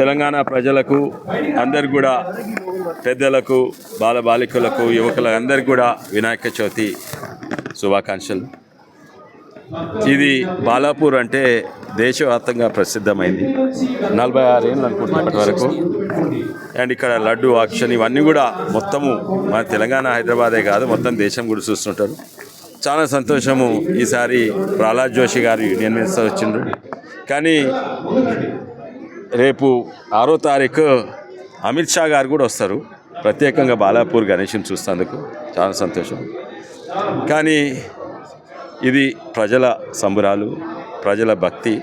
తెలంగాణ ప్రజలకు అందరికి కూడా పెద్దలకు బాలబాలికలకు యువకులకు అందరికి కూడా వినాయక చవితి శుభాకాంక్షలు. ఇది బాలాపూర్ అంటే దేశవ్యాప్తంగా ప్రసిద్ధమైంది. నలభై ఆరు ఏళ్ళు అనుకుంటున్నప్పటి వరకు. అండ్ ఇక్కడ లడ్డు ఆక్షన్ ఇవన్నీ కూడా మొత్తము మన తెలంగాణ హైదరాబాదే కాదు మొత్తం దేశం కూడా చూస్తుంటారు. చాలా సంతోషము. ఈసారి ప్రహ్లాద్ జోషి గారు యూనియన్ మినిస్టర్ వచ్చిండ్రు. కానీ రేపు ఆరో తారీఖు అమిత్ షా గారు కూడా వస్తారు. ప్రత్యేకంగా బాలాపూర్ గణేష్ని చూస్తేందుకు చాలా సంతోషం. కానీ ఇది ప్రజల సంబరాలు ప్రజల భక్తి.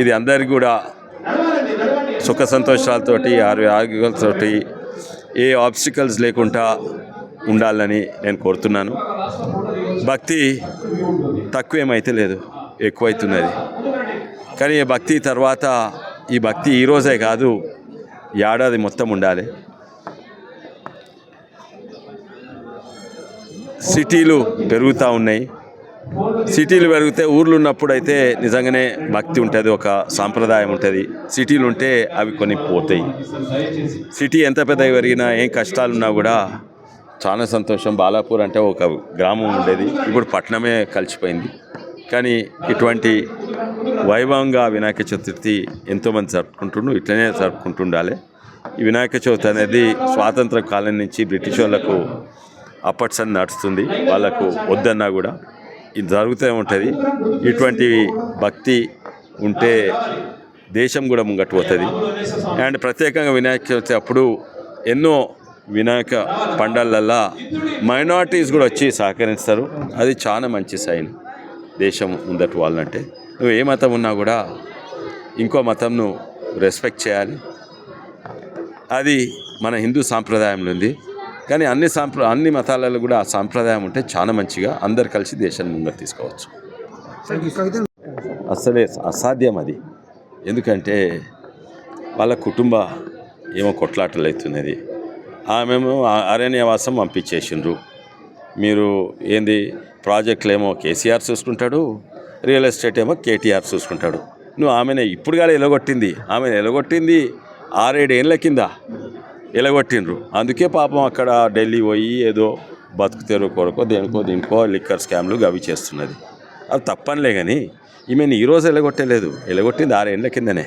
ఇది అందరికీ కూడా సుఖ సంతోషాలతోటి ఆరోగ్యాలతోటి ఏ ఆబ్స్టికల్స్ లేకుండా ఉండాలని నేను కోరుతున్నాను. భక్తి తక్కువేమైతే లేదు ఎక్కువైతున్నది. కానీ భక్తి తర్వాత ఈ భక్తి ఈరోజే కాదు ఏడాది మొత్తం ఉండాలి. సిటీలు పెరుగుతూ ఉన్నాయి. సిటీలు పెరిగితే ఊర్లు ఉన్నప్పుడు అయితే నిజంగానే భక్తి ఉంటుంది ఒక సాంప్రదాయం ఉంటుంది. సిటీలు ఉంటే అవి కొన్ని పోతాయి. సిటీ ఎంత పెద్దగా పెరిగినా ఏం కష్టాలున్నా కూడా చాలా సంతోషం. బాలాపూర్ అంటే ఒక గ్రామం ఉండేది. ఇప్పుడు పట్టణమే కలిసిపోయింది. కానీ ఇటువంటి వైభవంగా వినాయక చతుర్థి ఎంతోమంది జరుపుకుంటుండ్రు ఇట్లనే జరుపుకుంటుండాలి. ఈ వినాయక చవితి అనేది స్వాతంత్ర కాలం నుంచి బ్రిటిష్ వాళ్ళకు అప్పట్స్ అని నడుస్తుంది. వాళ్ళకు వద్దన్నా కూడా ఇది జరుగుతూ ఉంటుంది. ఇటువంటి భక్తి ఉంటే దేశం కూడా ముంగట్టు పోతుంది. అండ్ ప్రత్యేకంగా వినాయక చవితి అప్పుడు ఎన్నో వినాయక పండాలల్లా మైనారిటీస్ కూడా వచ్చి సహకరిస్తారు. అది చాలా మంచి సైన్ దేశం ముందటి వాళ్ళంటే నువ్వు ఏ మతం ఉన్నా కూడా ఇంకో మతంను రెస్పెక్ట్ చేయాలి. అది మన హిందూ సాంప్రదాయంలో ఉంది. కానీ అన్ని సాంప్ర అన్ని మతాలలో కూడా ఆ సాంప్రదాయం ఉంటే చాలా మంచిగా అందరు కలిసి దేశాన్ని ముందర తీసుకోవచ్చు. అసలే అసాధ్యం అది. ఎందుకంటే వాళ్ళ కుటుంబ ఏమో కొట్లాటలు అవుతున్నది. ఆమెమో అరణ్యవాసం పంపించేసిండ్రు. మీరు ఏంది ప్రాజెక్టులు ఏమో కేసీఆర్ చూసుకుంటాడు రియల్ ఎస్టేట్ ఏమో కేటీఆర్ చూసుకుంటాడు. నువ్వు ఆమెనే ఇప్పుడు కూడా ఎలగొట్టింది. ఆమెను ఎలగొట్టింది ఆరేడేళ్ళ కింద ఎలగొట్టిండ్రు. అందుకే పాపం అక్కడ ఢిల్లీ పోయి ఏదో బతుకు తెరువు కొరకో దేనికో దీనికో లిక్కర్ స్కామ్లు అవి చేస్తున్నది. అది తప్పనిలే కానీ ఈమెను ఈరోజు ఎలగొట్టలేదు. ఎలగొట్టింది ఆరేళ్ళ కిందనే.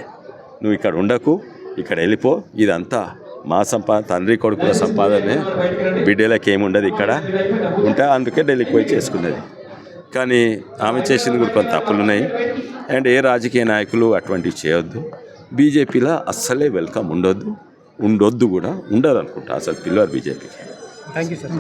నువ్వు ఇక్కడ ఉండకు ఇక్కడ వెళ్ళిపో. ఇదంతా మా సంపాదన తండ్రి కొడుకుల సంపాదనే. బిడ్డలకి ఏముండదు ఇక్కడ. ఉంటే అందుకే ఢిల్లీకి పోయి చేసుకున్నది. కానీ ఆమె చేసింది కూడా కొంత తప్పులు ఉన్నాయి. అండ్ ఏ రాజకీయ నాయకులు అటువంటివి చేయొద్దు. బీజేపీలో అస్సలే వెల్కమ్ ఉండొద్దు. ఉండొద్దు కూడా. ఉండదు అనుకుంటా అసలు పిల్లలు బీజేపీకి. Thank you sir